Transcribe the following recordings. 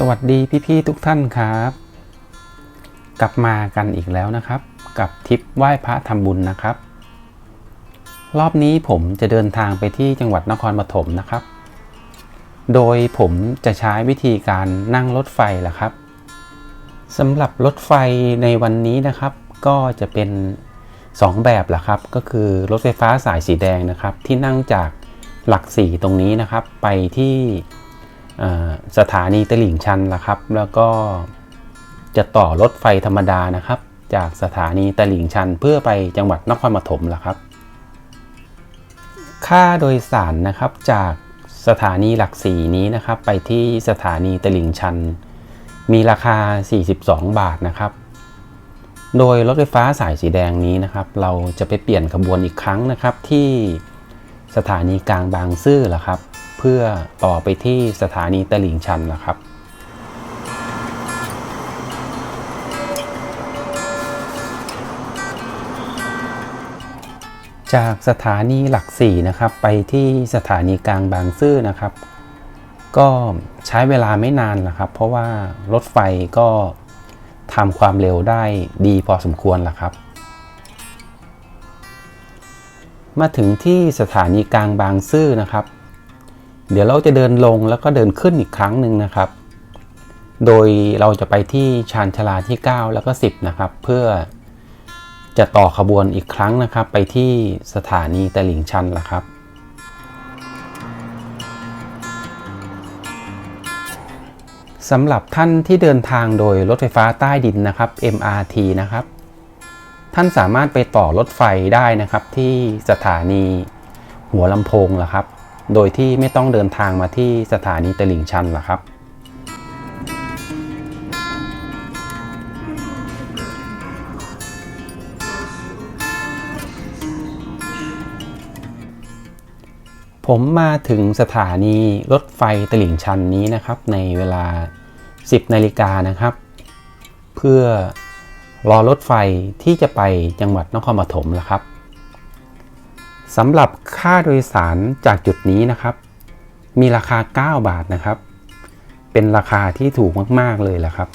สวัสดีพี่ๆทุกท่านครับ กลับมากันอีกแล้วนะครับ กับทริปไหว้พระทำบุญนะครับ รอบนี้ผมจะเดินทางไปที่จังหวัดนครปฐมนะครับ โดยผมจะใช้วิธีการนั่งรถไฟละครับสำหรับรถไฟในวันนี้นะครับ ก็จะเป็น 2 แบบละครับ ก็คือรถไฟฟ้าสายสีแดงนะครับ ที่นั่งจากหลักสี่ตรงนี้นะครับ ไปที่ สถานีตลิ่งชันละครับ แล้วก็จะต่อรถไฟธรรมดานะครับ จากสถานีตลิ่งชันเพื่อไปจังหวัดนครปฐมละครับ ค่าโดยสารนะครับจากสถานีหลักสีนี้นะครับ ไปที่สถานีตลิ่งชัน มีราคา 42 บาทนะครับ โดยรถไฟฟ้าสายสีแดงนี้นะครับ เราจะไปเปลี่ยนขบวนอีกครั้งนะครับที่สถานีกลางบางซื่อละครับ พื่อต่อไปที่สถานีตลิ่งชันนะครับ จากสถานีหลักสี่นะครับ ไปที่สถานีกลางบางซื่อนะครับ ก็ใช้เวลาไม่นานนะครับ เพราะว่ารถไฟก็ทำความเร็วได้ดีพอสมควรละครับ มาถึงที่สถานีกลางบางซื่อนะครับ เดี๋ยวเราจะเดินลงแล้วก็เดินขึ้นอีกครั้งหนึ่งนะครับ โดยเราจะไปที่ชานชาลาที่ 9 แล้วก็ 10 นะครับ เพื่อจะต่อขบวนอีกครั้งนะครับ ไปที่สถานีตลิ่งชันละครับ สำหรับท่านที่เดินทางโดยรถไฟฟ้าใต้ดินนะครับ MRT นะครับ ท่านสามารถไปต่อรถไฟได้นะครับที่สถานีหัวลำโพงละครับ โดยที่ไม่ต้องเดินทางมาที่สถานีตลิ่งชันละครับ ผมมาถึงสถานีรถไฟตลิ่งชันนี้นะครับ ในเวลา 10นาฬิกานะครับ เพื่อรอรถไฟที่จะไปจังหวัดนครปฐมละครับ สำหรับค่าโดยสารจากจุดนี้นะครับ มีราคา 9 บาทนะครับ เป็นราคาที่ถูกมากๆเลยแหละครับ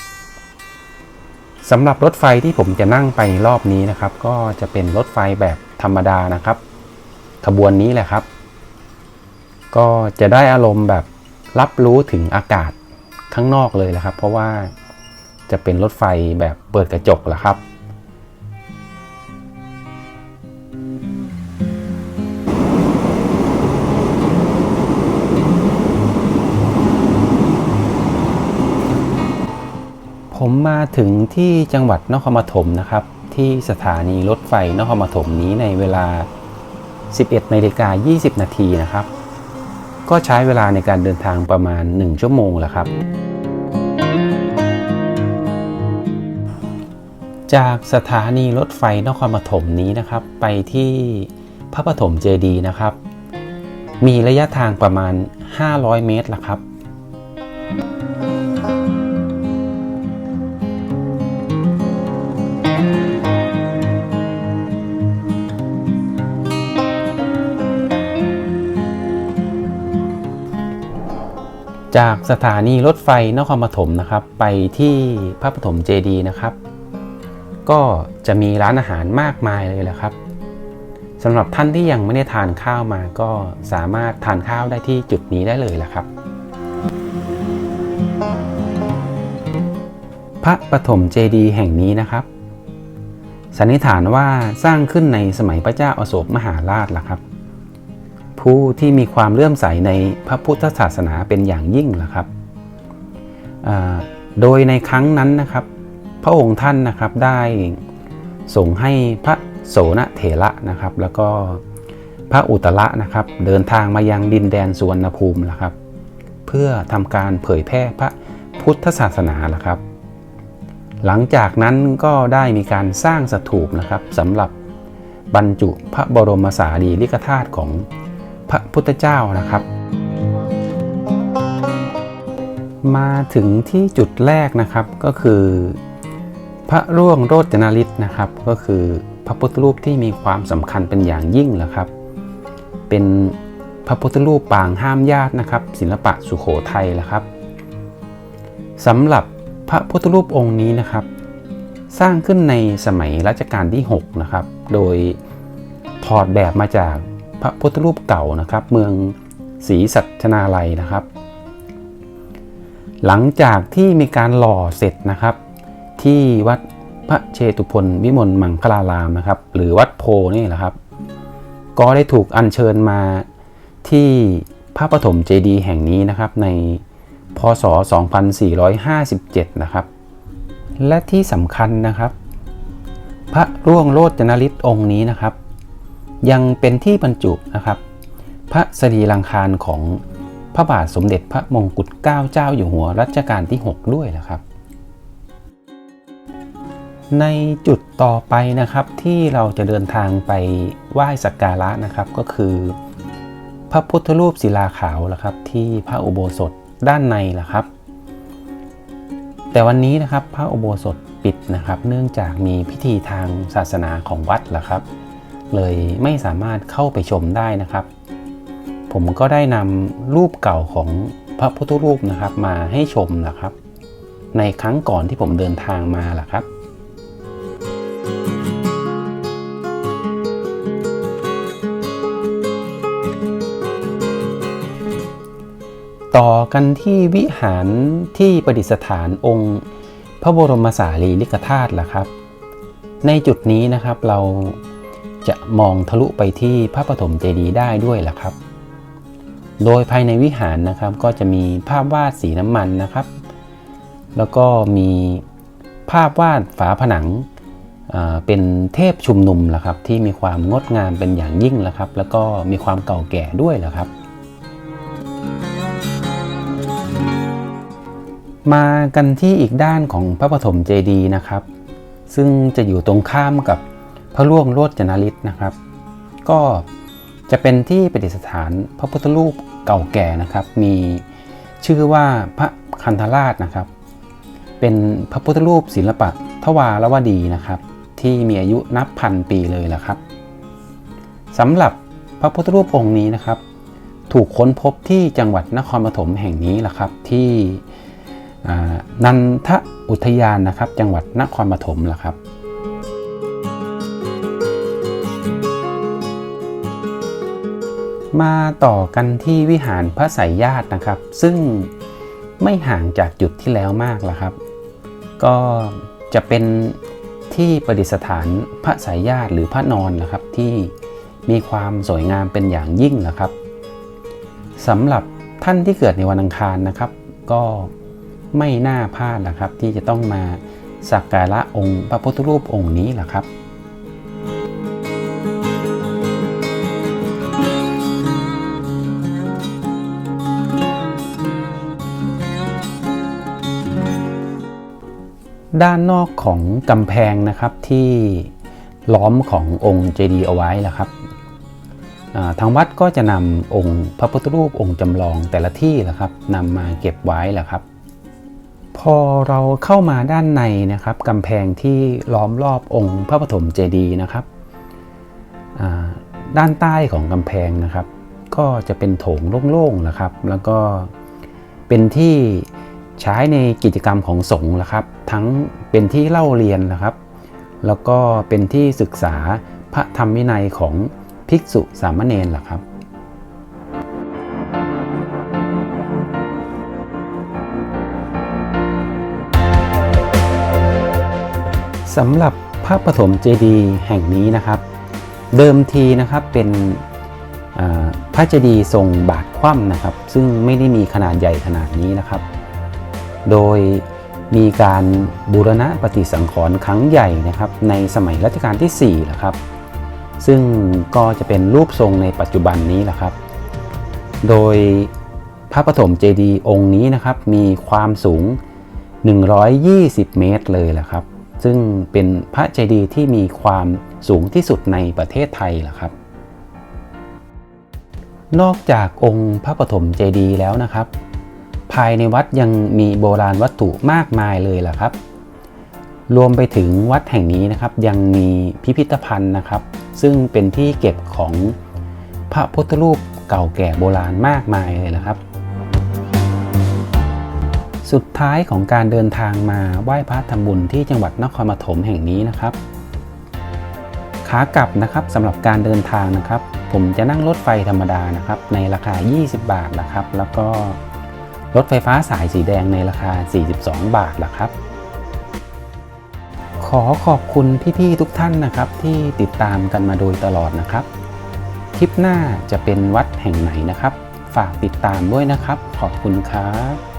สำหรับรถไฟที่ผมจะนั่งไปรอบนี้นะครับ ก็จะเป็นรถไฟแบบธรรมดานะครับ ขบวนนี้แหละครับ ก็จะได้อารมณ์แบบรับรู้ถึงอากาศข้างนอกเลยแหละครับ เพราะว่าจะเป็นรถไฟแบบเปิดกระจกแหละครับ ผมมาถึงที่จังหวัดนครปฐมนะครับ ที่สถานีรถไฟนครปฐมนี้ในเวลา 11นาฬิกา20 นาทีนะครับ ก็ใช้เวลาในการเดินทางประมาณ 1 ชั่วโมงแหละครับ จากสถานีรถไฟนครปฐมนี้นะครับ ไปที่พระปฐมเจดีย์นะครับ มีระยะทางประมาณ 500 เมตรละครับ จากสถานีรถไฟนครปฐมนะครับ ไปที่พระปฐมเจดีนะครับ ก็จะมีร้านอาหารมากมายเลยแหละครับสำหรับท่านที่ยังไม่ได้ทานข้าวมาก็สามารถทานข้าวได้ที่จุดนี้ได้เลยแหละครับ พระปฐมเจดีแห่งนี้นะครับสันนิษฐานว่าสร้างขึ้นในสมัยพระเจ้าอโศกมหาราชล่ะครับ ผู้ที่มีความเลื่อมใสในพระพุทธศาสนาเป็นอย่างยิ่งล่ะครับ โดยในครั้งนั้นนะครับ พระองค์ท่านนะครับได้ส่งให้พระโสนเถระนะครับ แล้วก็พระอุตระนะครับ เดินทางมายังดินแดนสุวรรณภูมินะครับ เพื่อทำการเผยแพร่พระพุทธศาสนาล่ะครับ หลังจากนั้นก็ได้มีการสร้างสถูปนะครับสำหรับบรรจุพระบรมสารีริกธาตุของ พระพุทธเจ้านะครับ มาถึงที่จุดแรกนะครับก็คือ พระร่วงโรจนฤทธิ์นะครับ ก็คือพระพุทธรูปที่มีความสำคัญเป็นอย่างยิ่งแหละครับ เป็นพระพุทธรูปปางห้ามญาตินะครับ ศิลปะสุโขทัยแหละครับสำหรับพระพุทธรูปองค์นี้นะครับ สร้างขึ้นในสมัยรัชกาลที่ 6 นะครับ โดยถอดแบบมาจาก พระพุทธรูปเก่านะครับ เมืองศรีสัชนาลัยนะครับ หลังจากที่มีการหล่อเสร็จนะครับ ที่วัดพระเชตุพนวิมลมังคลารามนะครับ หรือวัดโพนี่แหละครับ ก็ได้ถูกอัญเชิญมาที่พระปฐมเจดีย์แห่งนี้นะครับในพศ 2457 นะครับ และที่สำคัญนะครับ พระร่วงโลดจนฤทธิ์องค์นี้นะครับ ยังเป็นที่บรรจุนะครับ พระสรีรังคารของพระบาทสมเด็จพระมงกุฎเกล้าเจ้าอยู่หัวรัชกาลที่ 6 ด้วยนะครับ ในจุดต่อไปนะครับที่เราจะเดินทางไปไหว้สักการะนะครับก็คือ พระพุทธรูปศิลาขาวนะครับ ที่พระอุโบสถด้านในนะครับ แต่วันนี้นะครับพระอุโบสถปิดนะครับ เนื่องจากมีพิธีทางศาสนาของวัดละครับ เลยไม่สามารถเข้าไปชมได้นะครับ ผมก็ได้นำรูปเก่าของพระพุทธรูปนะครับมาให้ชมนะครับ ในครั้งก่อนที่ผมเดินทางมาล่ะครับต่อกันที่วิหารที่ประดิษฐานองค์ พระบรมสารีริกธาตุล่ะครับ ในจุดนี้นะครับเรา จะมองทะลุไปที่พระปฐมเจดีย์ได้ด้วยล่ะครับ โดยภายในวิหารนะครับก็จะมีภาพวาดสีน้ำมันนะครับ แล้วก็มีภาพวาดฝาผนังเป็นเทพชุมนุมล่ะครับ ที่มีความงดงามเป็นอย่างยิ่งล่ะครับ แล้วก็มีความเก่าแก่ด้วยล่ะครับ มากันที่อีกด้านของพระปฐมเจดีย์นะครับ ซึ่งจะอยู่ตรงข้ามกับ พระล่วงโลดจนาริศนะครับ ก็จะเป็นที่ประดิษฐานพระพุทธรูปเก่าแก่นะครับ มีชื่อว่าพระคันธราชนะครับ เป็นพระพุทธรูปศิลปะทวารวดีนะครับ ที่มีอายุนับพันปีเลยละครับสำหรับพระพุทธรูปองค์นี้นะครับ ถูกค้นพบที่จังหวัดนครปฐมแห่งนี้แหละครับ ที่นันทอุทยานนะครับ จังหวัดนครปฐมละครับ มาต่อกันที่วิหารพระสายญาตินะครับ ซึ่งไม่ห่างจากจุดที่แล้วมากละครับ ก็จะเป็นที่ประดิษฐานพระสายญาติหรือพระนอนนะครับ ที่มีความสวยงามเป็นอย่างยิ่งนะครับสำหรับท่านที่เกิดในวันอังคารนะครับ ก็ไม่น่าพลาดนะครับ ที่จะต้องมาสักการะองค์พระพุทธรูปองค์นี้แหละครับ ด้านนอกของกำแพงนะครับที่ล้อมขององค์เจดีย์เอาไว้แหละครับทางวัดก็จะนำองค์พระพุทธรูปองค์จำลองแต่ละที่แหละครับนำมาเก็บไว้แหละครับ พอเราเข้ามาด้านในนะครับกำแพงที่ล้อมรอบองค์พระปฐมเจดีย์นะครับด้านใต้ของกำแพงนะครับ ก็จะเป็นโถงโล่งๆนะครับ แล้วก็เป็นที่ ใช้ในกิจกรรมของสงฆ์นะครับ ทั้งเป็นที่เล่าเรียนนะครับ แล้วก็เป็นที่ศึกษาพระธรรมวินัยของภิกษุสามเณรล่ะครับสำหรับพระปฐมเจดีย์แห่งนี้นะครับ เดิมทีนะครับเป็นพระเจดีย์ทรงบาทคว่ำนะครับ ซึ่งไม่ได้มีขนาดใหญ่ขนาดนี้นะครับ โดยมีการบูรณะปฏิสังขรณ์ครั้งใหญ่นะครับ ในสมัยรัชกาลที่4นะครับ ซึ่งก็จะเป็นรูปทรงในปัจจุบันนี้แหละครับ โดยพระปฐมเจดีย์องค์นี้นะครับ มีความสูง 120 เมตรเลยแหละครับ ซึ่งเป็นพระเจดีย์ที่มีความสูงที่สุดในประเทศไทยแหละครับ นอกจากองค์พระปฐมเจดีย์แล้วนะครับ ภายในวัดยังมีโบราณวัตถุมากมายเลยแหละครับ รวมไปถึงวัดแห่งนี้นะครับ ยังมีพิพิธภัณฑ์นะครับ ซึ่งเป็นที่เก็บของพระพุทธรูปเก่าแก่โบราณมากมายเลยนะครับสสุดท้ายของการเดินทางมาไหว้พระทำบุญที่จังหวัดนครปฐมแห่งนี้นะครับขากลับนะครับสำหรับการเดินทางนะครับ ผมจะนั่งรถไฟธรรมดานะครับ ในราคา 20 บาทนะครับ แล้วก็ รถไฟฟ้าสายสีแดงในราคา 42 บาทละครับ ขอขอบคุณพี่ๆทุกท่านนะครับ ที่ติดตามกันมาโดยตลอดนะครับ คลิปหน้าจะเป็นวัดแห่งไหนนะครับ ฝากติดตามด้วยนะครับ ขอบคุณครับ